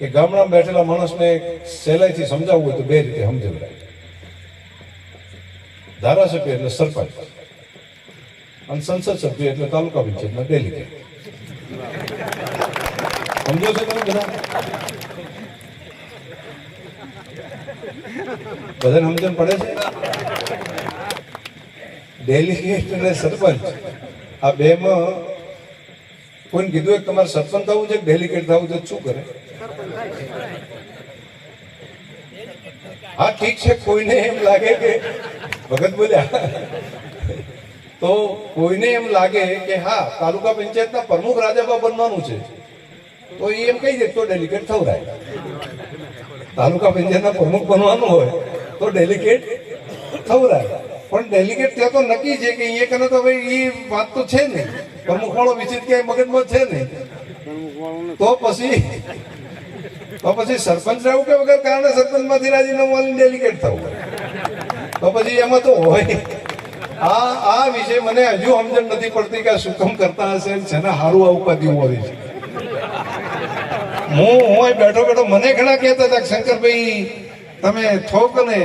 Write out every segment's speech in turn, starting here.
કે ગામડામાં બેઠેલા માણસને સહેલાઈથી સમજાવવું હોય તો બે રીતે સમજાવડાય ધારાસભ્ય એટલે સરપંચ અને સંસદ સભ્ય એટલે તાલુકા પંચાયતના ડેલિગેટ સમજો છો તમે બધા? બધાને સમજણ પડે છે? ડેલિગેટ અને સરપંચ. આ બેમાં કોઈને કીધું કે તમારે સરપંચ થવું છે કે ડેલિગેટ થવું છે શું કરે? હા, ઠીક છે, કોઈને એમ લાગે કે ભગત બોલ્યા. તો કોઈને એમ લાગે કે હા, તાલુકા પંચાયતના પ્રમુખ રાજાબા બનવાનું છે. તો એ એમ કહી દે, તો ડેલિકેટ થવરાય તાલુકા પંચાયતના પ્રમુખ બનવાનું હોય, તો ડેલિકેટ થવરાય પણ ડેલિકેટ ત્યાં તો નક્કી છે કે એ કરે તો ભાઈ એ વાત તો છે નહીં. પ્રમુખ વિચિત ક્યાંય મગજમાં છે નહીં. તો પછી તો પછી સરપંચ રહેવું કે વગર કારણે સરપંચમાંથી રાજીનામું વાળી ડેલિગેટ થવું? તો પછી એમાં તો હોય. આ આ વિશે મને હજુ સમજણ નથી પડતી કે શું કામ કરતા હશે જેને સારું આ ઉપાધિ હોય છે. હું હું બેઠો બેઠો મને ઘણા કહેતા હતા શંકરભાઈ, તમે થોક ને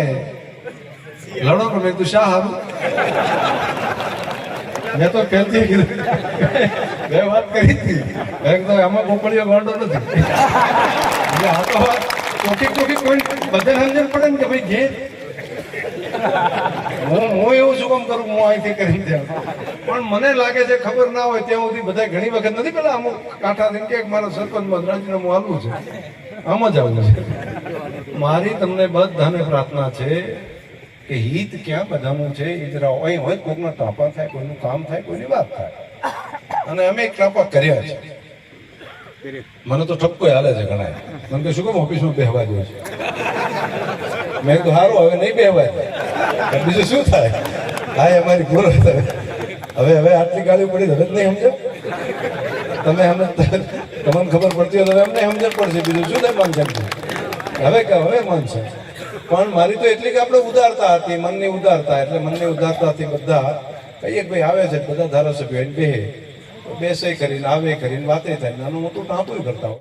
લડો કે મેં શા હારું? મેં તો પહેલથી કીધું. બે વાત કરી હતી. મેં આમાં ગોપળીઓ ગાંડો નથી. એટલે આ તો ચોખ્ખી ચોખ્ખી કોઈ બધાને સમજણ પડે ને કે ભાઈ જે હું હું એવું શું કામ કરું? હું અહીંથી કરી જાઉં પણ મને લાગે છે ખબર ના હોય ત્યાં સુધી બધા ઘણી વખત નથી, પેલા અમુક કાંઠા થઈને કે મારા સરપંચમાં રાજીનામું આવવું છે. આમ જ આવું છે. મારી તમને બધાને પ્રાર્થના છે કે હિત ક્યાં બધાનું છે, એ હોય હોય કોઈનો ટાપા થાય, કોઈનું કામ થાય, કોઈની વાત થાય. અને અમે એક ટાપા કર્યા છે. મને તો ઠપકો હાલે છે ઘણા મને શું કેમ ઓફિસમાં બેહવા દો છે? મેં કીધું સારું હવે નહીં બેહવાય બીજું શું થાય? હા અમારી ભૂલ હવે હવે આટલી ગાળી પડી હવે જ નહીં સમજો? તમે અમે તમને ખબર પડતી હોય તો અમને સમજણ પડશે. બીજું શું થાય માન હવે કે હવે માનશે પણ મારી તો એટલી કે આપણે ઉદારતા હતી, મનની ઉદારતા. એટલે મનની ઉદારતાથી બધા. કહીએ ભાઈ, આવે છે બધા ધારાસભ્યો એને બેહે બેસે કરીને આવે કરીને વાતે થાય. નાનું મોટું ટાંપું કરતા હોય.